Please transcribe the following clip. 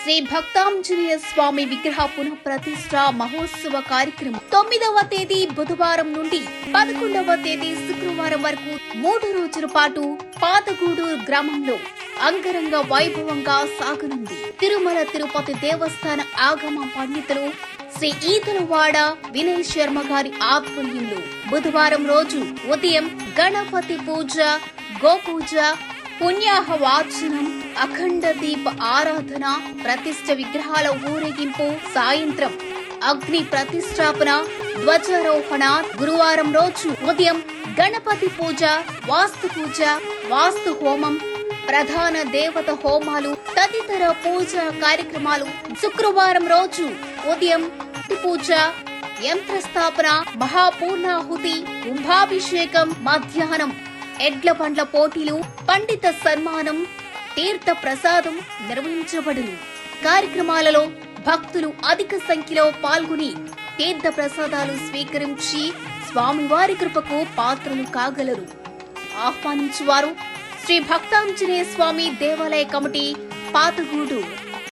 శ్రీ భక్తాంజనేయ స్వామి విగ్రహ పునః ప్రతిష్ట మహోత్సవ కార్యక్రమం తొమ్మిదవ తేదీ బుధవారం నుండి పదకొండవ తేదీ శుక్రవారం వరకు మూడు రోజుల పాటు పాతగూడూరు గ్రామంలో అంగరంగ వైభవంగా సాగనుంది. తిరుమల తిరుపతి దేవస్థాన ఆగమ పండితులు శ్రీ ఈతలవాడ వినయ్ శర్మ గారి ఆధ్వర్యంలో బుధవారం రోజు ఉదయం గణపతి పూజ గోపూజ పుణ్యాహవాచనం అఖండ దీప ఆరాధన ప్రతిష్ట విగ్రహాల ఊరేగింపు సాయంత్రం అగ్ని ప్రతిష్టాపన ధ్వజారోహణ గురువారం రోజు ఉదయం గణపతి పూజ వాస్తు పూజ వాస్తు హోమం ప్రధాన దేవత హోమాలు తదితర పూజా కార్యక్రమాలు శుక్రవారం రోజు ఉదయం పూజ యంత్రస్థాపన మహాపూర్ణాహుతి కుంభాభిషేకం మధ్యాహ్నం. ఎడ్ల పండ్ల పోటీలు పండిత సన్మానం తీర్థ ప్రసాదం నిర్వహించబడును. కార్యక్రమాలలో భక్తులు అధిక సంఖ్యలో పాల్గొని తీర్థ ప్రసాదాలు స్వీకరించి స్వామివారి కృపకు పాత్రలు కాగలరు. ఆహ్వానించువారు శ్రీ భక్తాంజనేయ స్వామి దేవాలయ కమిటీ పాతగూడు.